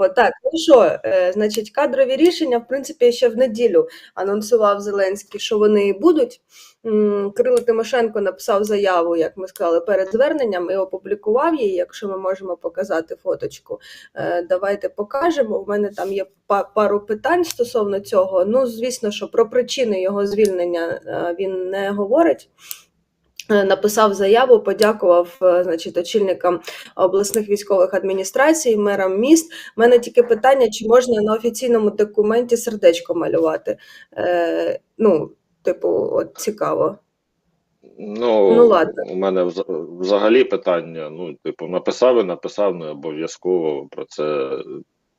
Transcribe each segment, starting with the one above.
довго. Так, ну що, е, значить, кадрові рішення, в принципі, ще в неділю анонсував Зеленський, що вони будуть. Кирило Тимошенко написав заяву, як ми сказали, перед зверненням і опублікував її. Якщо ми можемо показати фоточку, Е, давайте покажемо. У мене там є па- пару питань стосовно цього. Ну, звісно, що про причини його звільнення е, він не говорить. Е, Написав заяву, подякував е, значить, очільникам обласних військових адміністрацій, мерам міст. У мене тільки питання, чи можна на офіційному документі сердечко малювати. Е, ну, типу, от цікаво. Ну, Ну, ладно. у мене взагалі питання. Ну, типу, написав і написав, не обов'язково про це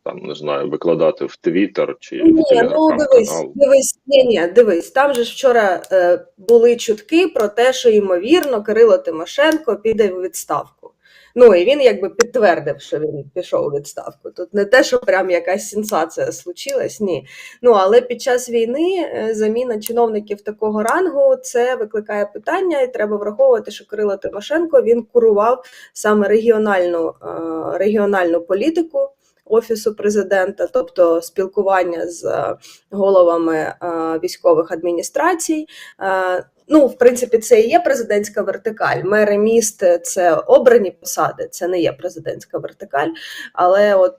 там не знаю, викладати в Твіттер чи в Ні, ну телеграм-канал. дивись, дивись, ні, ні, дивись. Там же ж вчора е, були чутки про те, що ймовірно Кирило Тимошенко піде у відставку. Ну і він якби підтвердив, що він пішов у відставку. Тут не те, що прям якась сенсація случилась, ні. Ну але під час війни е, заміна чиновників такого рангу це викликає питання, і треба враховувати, що Кирило Тимошенко він курував саме регіональну, е, регіональну політику. Офісу президента, тобто спілкування з е, головами е, військових адміністрацій. Е, Ну, в принципі, це і є президентська вертикаль. Мери міст це обрані посади, це не є президентська вертикаль. Але от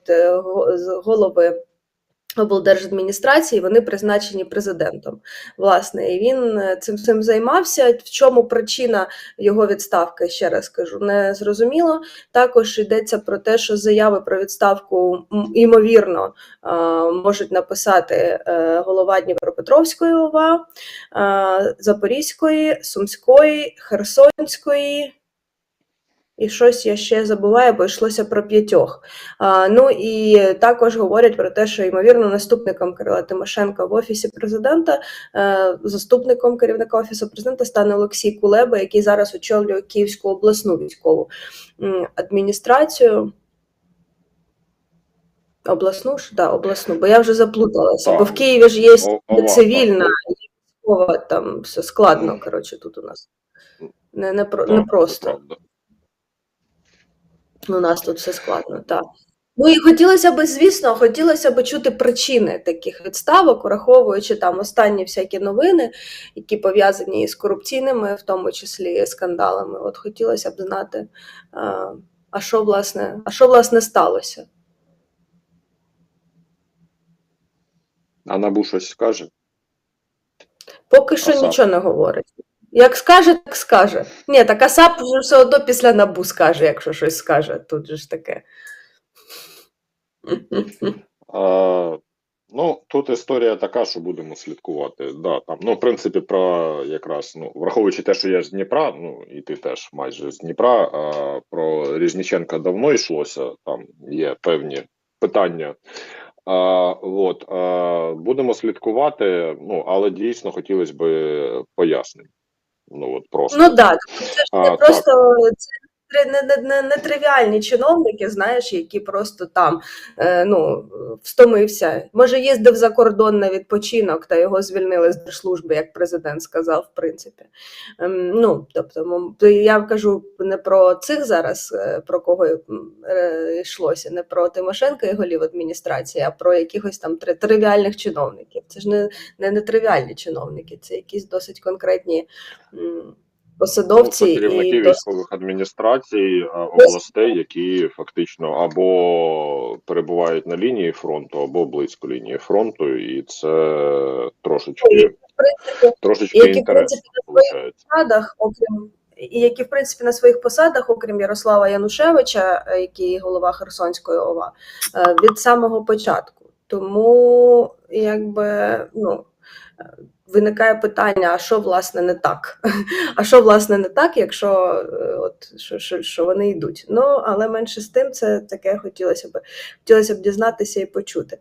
голови облдержадміністрації вони призначені президентом. Власне, і він е, цим цим займався. В чому причина його відставки? Ще раз кажу, не зрозуміло. Також йдеться про те, що заяви про відставку ймовірно е, можуть написати е, голова Дніпропетровської ОВА, Запорізької, Сумської, Херсонської. І щось я ще забуваю, бо йшлося про п'ятьох. А, ну і також говорять про те, що ймовірно наступником Кирила Тимошенка в офісі президента, е, заступником керівника офісу президента стане Олексій Кулеба, який зараз очолює Київську обласну військову адміністрацію. Обласну ж? Да, обласну, бо я вже заплуталася. Бо в Києві ж є цивільна і військова, там все складно, коротше, тут у нас. Не, не, про, не просто. Правда. У нас тут все складно, так. Ну і хотілося б, звісно, хотілося б чути причини таких відставок, враховуючи там останні всякі новини, які пов'язані з корупційними, в тому числі скандалами. От хотілося б знати, а, що власне, а що власне сталося? А набу щось скаже? Поки що Асап. нічого не говорить. Як скаже, так скаже. Ні, так Асап все одно після набу скаже, якщо щось скаже. Тут же ж таке. А, ну, тут історія така, що будемо слідкувати. Да, там, ну, в принципі, про якраз, ну, враховуючи те, що я з Дніпра, ну, і ти теж майже з Дніпра, а, про Різніченка давно йшлося, там є певні питання. А, от, а, будемо слідкувати, ну, але дійсно хотілося б пояснень. Ну, от просто. Ну так, це ж А, просто так. це тре- не, не, не, не тривіальні чиновники, знаєш, які просто там е, ну, встомився. Може, їздив за кордон на відпочинок, та його звільнили з держслужби, як президент сказав, в принципі. Ем, ну, тобто, я кажу не про цих зараз, е, про кого е, йшлося, не про Тимошенка і голів адміністрації, а про якихось там тривіальних чиновників. Це ж не, не, не тривіальні чиновники, це якісь досить конкретні. Посадовці Ну, і керівники досить військових адміністрацій областей, які фактично або перебувають на лінії фронту, або близько лінії фронту, і це трошечки, в принципі, трошечки які інтерес виходить. окрім і які в принципі на своїх посадах, окрім Ярослава Янушевича, е, який голова Херсонської ОВА, е, від самого початку. Тому якби ну. Виникає питання, а що власне не так? А що власне не так, якщо е, от що, що, що вони йдуть? Ну але менше з тим, це таке хотілося б хотілося б дізнатися і почути.